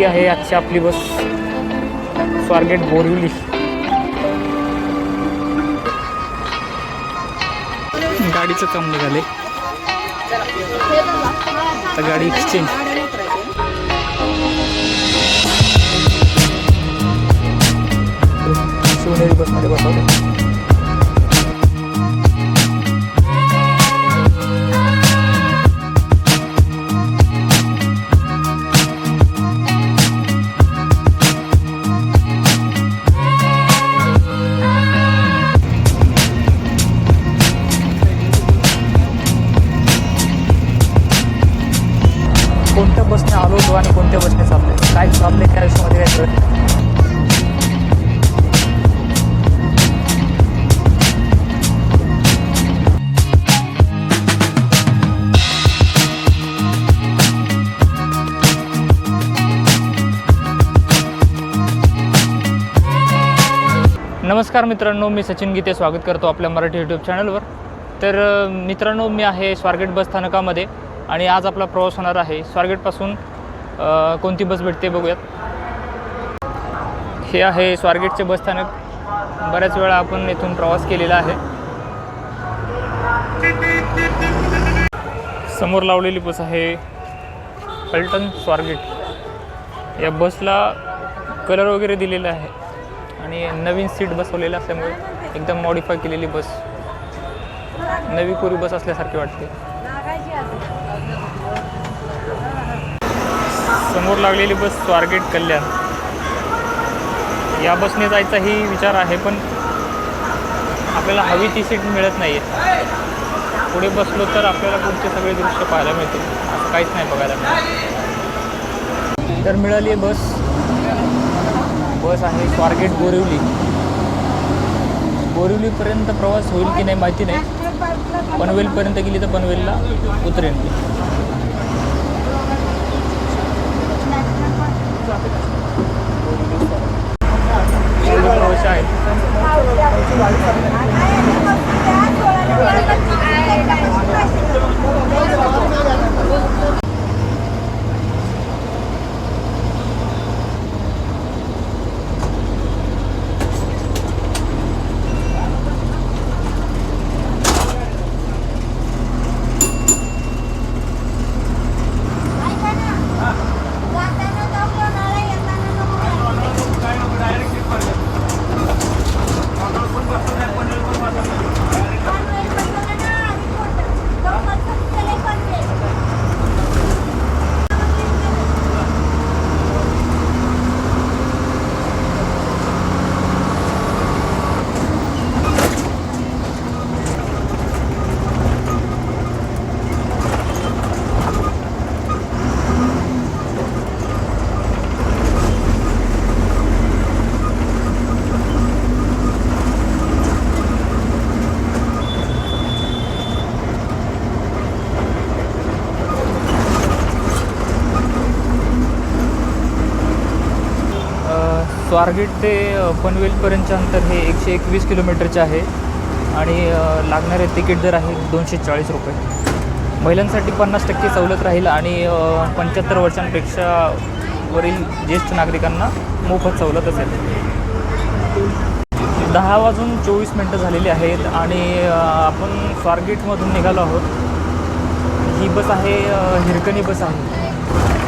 ही आहे आजची आपली बस. स्वारगेट बोरिवली. गाडीचं काम निघाले तर गाडी एक्सचेंज शिवनेरी बसमध्ये बसवलं कोणत्या बसने आलो होतो आणि कोणत्या बसने चाललोय? काय चाललंय त्या आयुष्यामध्ये काय कळत नमस्कार मित्रांनो मी सचिन गीते. स्वागत करतो आपल्या मराठी यूट्यूब चॅनलवर तर मित्रांनो मी आहे स्वारगेट बस स्थानकामध्ये. आणि आज आपला प्रवास होणार आहे स्वारगेटपासून कोणती बस भेटते बघूयात. हे आहे स्वारगेटचे बस स्थानक. बऱ्याच वेळा आपण इथून प्रवास केलेला आहे. समोर लावलेली बस आहे पलटण स्वारगेट. या बसला कलर वगैरे दिलेला आहे आणि नवीन सीट बसवलेलं असल्यामुळे एकदम मॉडीफाय केलेली बस. नवी कोरी बस असल्यासारखी वाटते. समोर लागलेली बस स्वारगेट कल्याण. या बसने जायचाही विचार आहे पण आपल्याला हवी ती सीट मिळत नाही आहे पुढे बसलो तर आपल्याला पुढचे सगळे दृश्य पाहायला मिळतील. असं काहीच नाही बघायला मिळत. तर मिळाली आहे बस. बस आहे स्वारगेट बोरिवली. बोरिवलीपर्यंत प्रवास होईल की नाही माहिती नाही. पनवेलपर्यंत गेली तर पनवेलला उतरेन मी प्रवास आहेत अ, स्वारगेट ते पनवेलपर्यंतचे अंतर हे एकशे एकवीस किलोमीटरचे आहे. आणि लागणारे तिकीट दर आहे दोनशे चाळीस रुपये. महिलांसाठी पन्नास टक्के सवलत राहील आणि पंच्याहत्तर वर्षांपेक्षा वरील ज्येष्ठ नागरिकांना मोफत सवलत असेल. दहा वाजून चोवीस मिनटं झालेली आहेत आणि आपण स्वारगेटमधून निघालो आहोत. ही बस आहे हिरकणी बस आहे.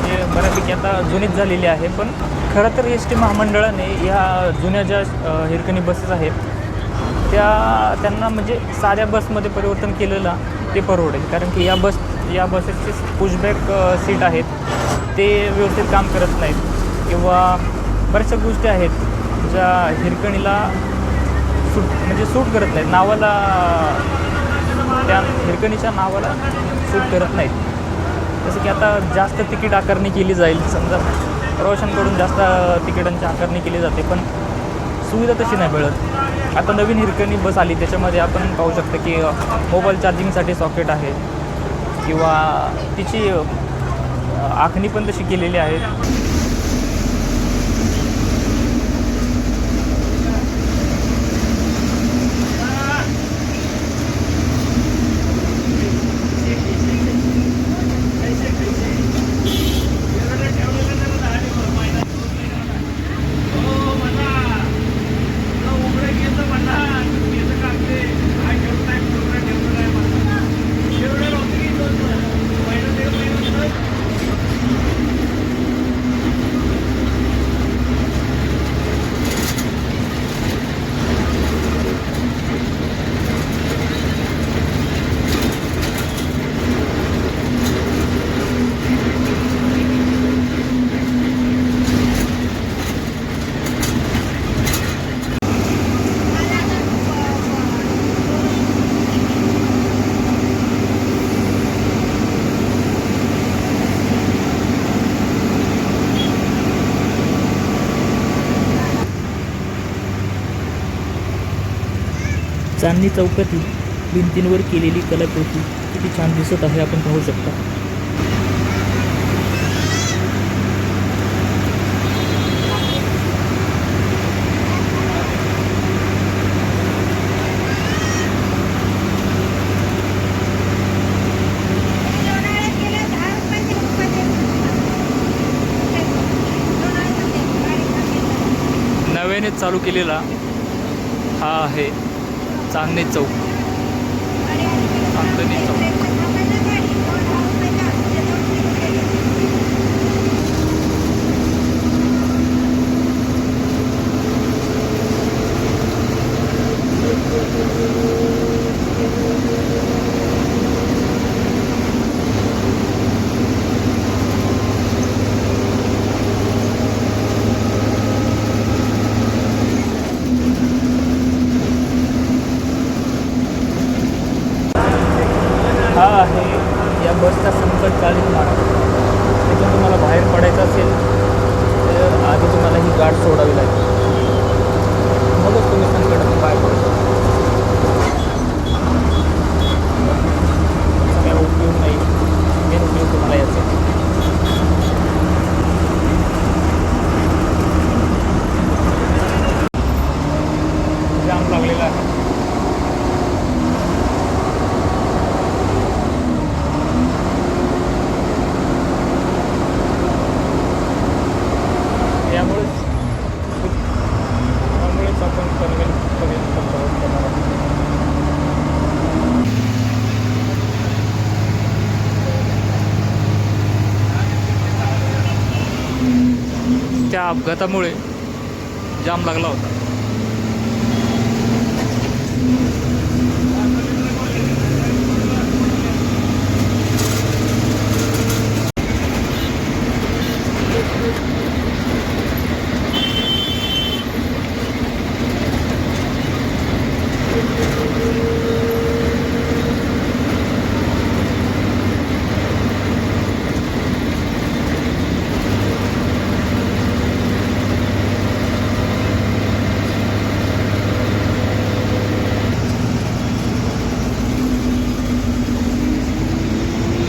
जे बऱ्यापैकी आता जुनीच झालेली आहे पण खरं तर एस टी महामंडळाने ह्या जुन्या ज्या हिरकणी बसेस आहेत त्या त्यांना म्हणजे साध्या बसमध्ये परिवर्तन केलेलं ते परवडेल. कारण की या बस या बसेसचे पुशबॅक सीट आहेत ते व्यवस्थित काम करत नाहीत. किंवा बऱ्याचशा गोष्टी आहेत ज्या हिरकणीला सूट म्हणजे सूट करत नाहीत. नावाला त्या हिरकणीच्या नावाला सूट करत नाहीत. जसं की आता जास्त तिकीट आकारणी केली जाईल समजा प्रवाशांकडून जास्त तिकिटांची आकारणी केली जाते पण सुविधा तशी नाही मिळत. आता नवीन हिरकणी बस आली त्याच्यामध्ये आपण पाहू शकतो की मोबाईल चार्जिंगसाठी सॉकेट आहे. किंवा तिची आखणी पण तशी केलेली आहे. चांदणी चौकातील भिंतींवर केलेली कलाकृती किती छान दिसत आहे आपण पाहू शकता. नव्याने चालू केलेला हा आहे. चांदणी चौक. चांदणी चौक हा आहे या बसचा संकटकालीन मार्ग तिथून तुम्हाला बाहेर पडायचं असेल तर आधी तुम्हाला ही गाठ सोडावी लागेल मगच तुम्ही संकटातून बाहेर पडू शकता त्याचा काय उपयोग नाही मेन उपयोग तुम्हाला याचा आहे. जाम लागलेला आहे यामुळेच त्यामुळेच आपण पनवेलपर्यंत प्रवास करणार आहोत त्या अपघातामुळे जाम लागला होता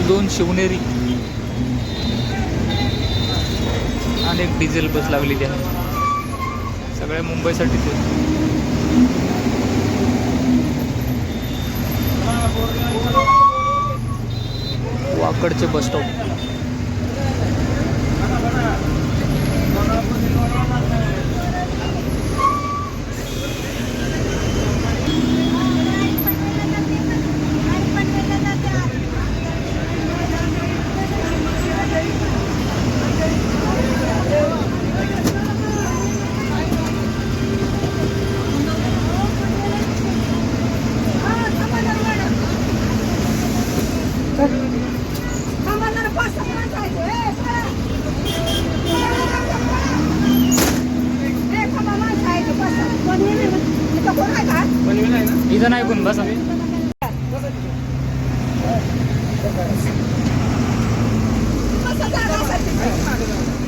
दोन शिवनेरी. आणि एक डिझेल बस लागलेली आहे. सगळ्या मुंबईसाठीच आहे. वाकडचे बस स्टॉप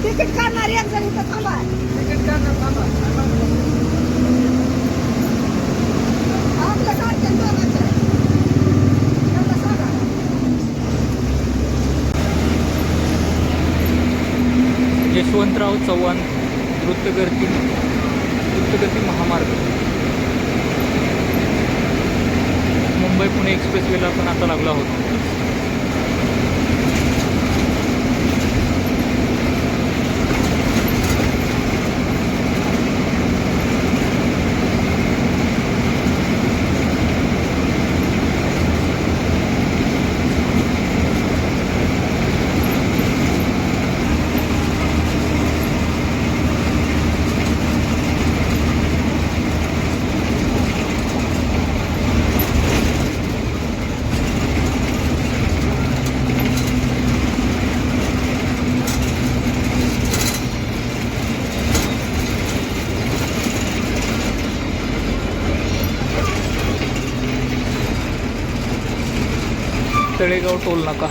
तिकीट काढणार एक जण इथं थांबा. तिकीट काढणार थांबा. आपलं काढते दोघांचं. त्यांना सांगा. यशवंतराव चव्हाण द्रुतगती द्रुतगती महामार्ग. मुंबई पुणे एक्सप्रेसवेला पण आता लागला होता. तळेगाव टोल नाका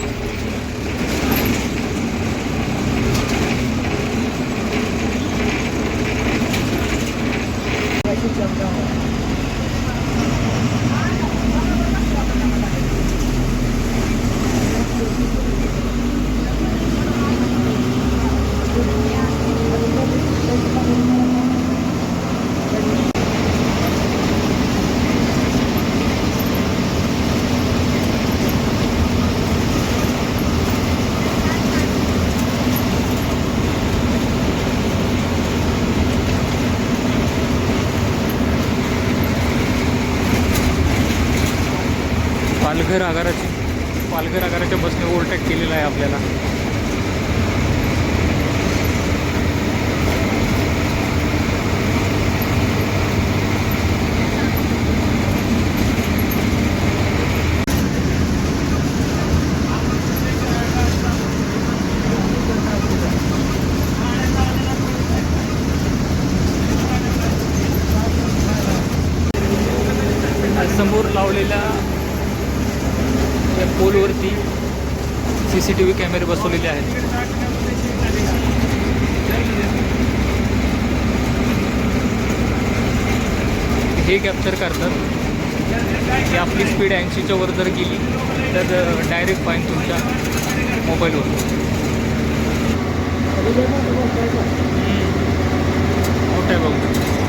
कॅप्चर करतात. की आपली स्पीड ऐंशीच्या वर जर गेली तर डायरेक्ट फाईन तुमच्या मोबाईलवर मोठं आहे बघू.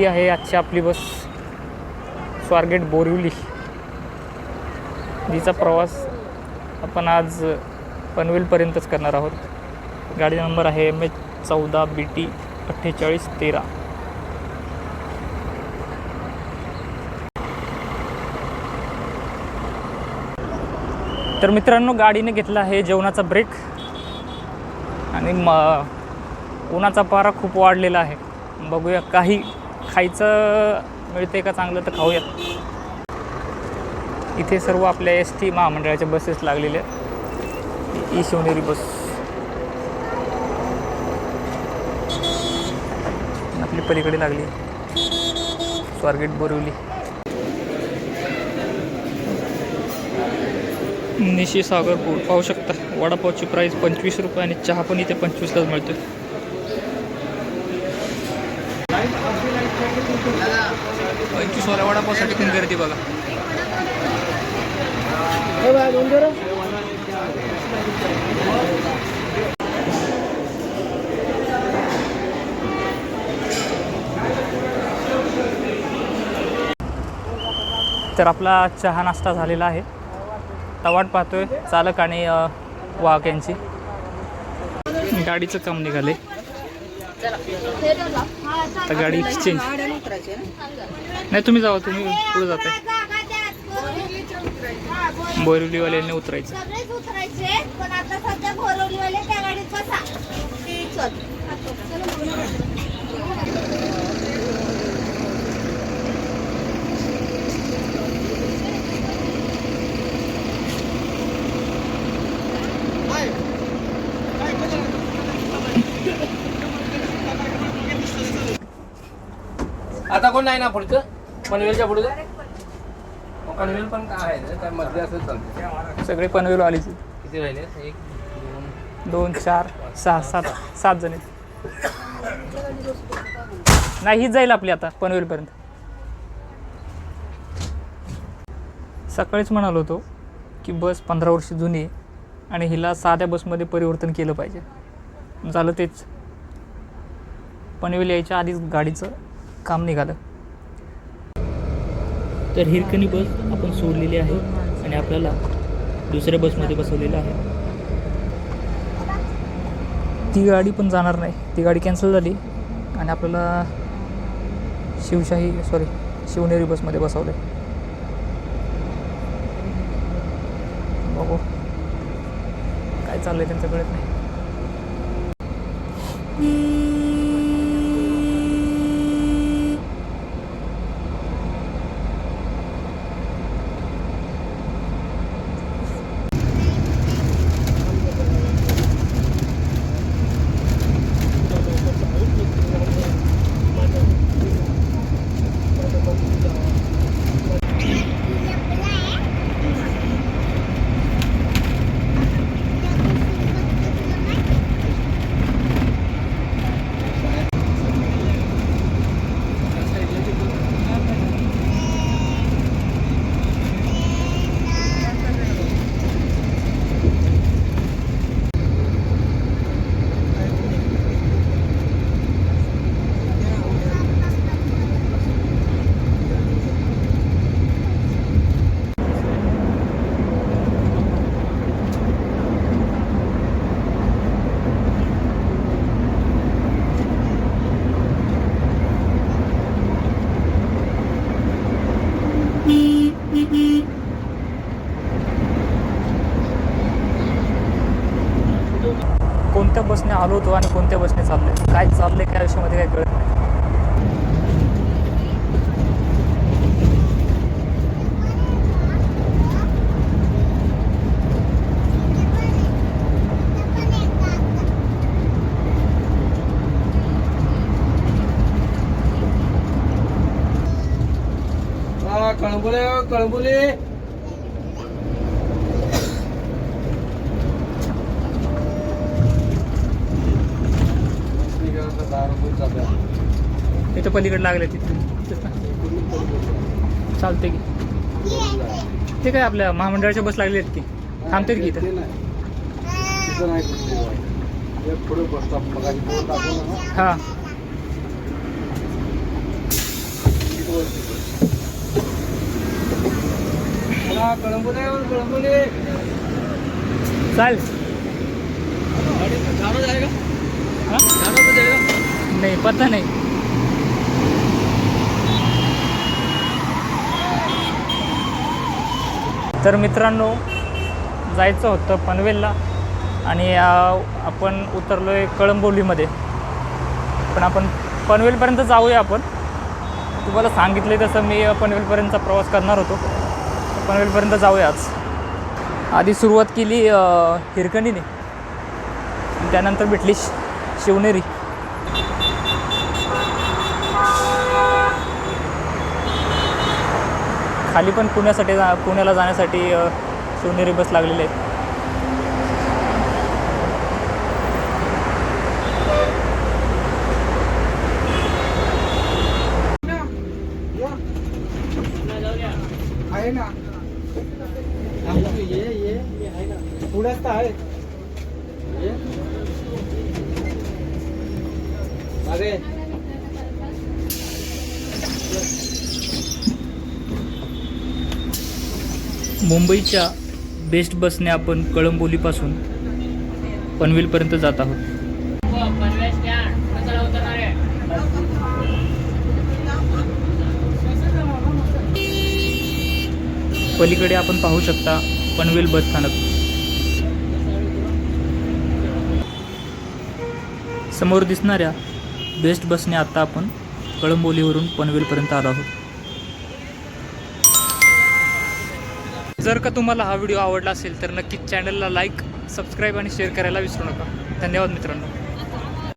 ती आहे आजची आपली बस? स्वारगेट बोरिवली. जिचा प्रवास आपण आज पनवेलपर्यंतच करणार आहोत. गाडी नंबर आहे एम एच चौदा बी टी अठ्ठेचाळीस तेरा. तर मित्रांनो गाडीने घेतला आहे जेवणाचा ब्रेक आणि म उन्हाचा पारा खूप वाढलेला आहे. बघूया काही खायचं मिळते का चांगलं तर खाऊयात. इथे सर्व आपल्या एस टी महामंडळाच्या बसेस लागलेल्या आहेत ई शिवनेरी बस आपली पलीकडे लागली. स्वारगेट बोरिवली. निशी सागर पाहू शकता वडापावची प्राईस पंचवीस रुपये आणि चहा पण इथे पंचवीसलाच मिळतो पण गर्दी बघा. तर आपला चहा नाश्ता झालेला आहे. तवाट पाहतोय चालक आणि वाहक यांची. गाडीचं काम निघाले आता गाडी एक्सचेंज नाही तुम्ही जावा तुम्ही पुढे जाताय बोरिवलीवाल्यांनी उतरायचं. सगळेच उतरायचे पण आता सध्या बोरवलीवाले त्या गाडीत बसा. चल. आता कोण नाही ना पुढचं? पनवेलच्या पुढचं पनवेल. पण काय आहे ना, मध्ये असं चालतं सगळे पनवेलवालीच. किती राहिले? एक दोन. दोन चार सहा सात सात जण आहेत. नाही हीच जाईल आपली आता पनवेलपर्यंत. सकाळीच म्हणालो होतो की बस पंधरा वर्ष जुनी आहे आणि हिला साध्या बसमध्ये परिवर्तन केलं पाहिजे. झालं तेच. पनवेल यायच्या आधीच गाडीचं काम निघालं. तर हिरकणी बस आपण सोडलेली आहे आणि आपल्याला दुसऱ्या बसमध्ये बसवलेलं आहे. ती गाडी पण जाणार नाही. ती गाडी कॅन्सल झाली आणि आपल्याला शिवशाही सॉरी शिवनेरी बसमध्ये बसवलं आहे बघू. काय चाललं आहे त्यांचं कळत नाही कोणत्या बसने आलो होतो आणि कोणत्या बसने चालले काय चाललंय काय विषयामध्ये काय कळत नाही. हा कळबुले दहा रुपये चालू आहे. इथं पलीकडे लागले तिथे चालते की. ते काय आपल्या महामंडळाच्या बस लागले आहेत की थांबतात की ते इथं नाही. तिथं नाही कुठली गाडी. एक पुढे बस स्टॉप मगाशी बोर्ड दाखवला ना हां तिथं वरती बस. चला, कळंबोले हो, कळंबोले चाल जाना जाएगा हाँ? जाना तो जाएगा नाही पत्ता नाही तर मित्रांनो जायचं होतं पनवेलला आणि आपण उतरलो आहे कळंबोलीमध्ये. पण आपण पनवेलपर्यंत जाऊया आपण. तुम्हाला सांगितलं तसं मी पनवेलपर्यंतचा प्रवास करणार होतो. पनवेलपर्यंत जाऊया आज. आधी सुरुवात केली हिरकणीने. त्यानंतर भेटली शिवनेरी. खाली पण पुण्यासाठी जा पुण्याला जाण्यासाठी शिवनेरी बस लागलेली आहे. आहे ना? ये ये पुढंच तर आहे अरे मुंबईच्या बेस्ट बसने आपण कळंबोलीपासून पनवेलपर्यंत जात आहोत. पलीकडे आपण पाहू शकता पनवेल बस स्थानक. समोर दिसणाऱ्या बेस्ट बसने आता आपण कळंबोलीवरून पनवेलपर्यंत आलो आहोत. जर का तुम्हाला हा व्हिडिओ आवडला असेल तर नक्कीच चॅनलला लाईक सबस्क्राईब आणि शेअर करायला विसरू नका. धन्यवाद मित्रांनो.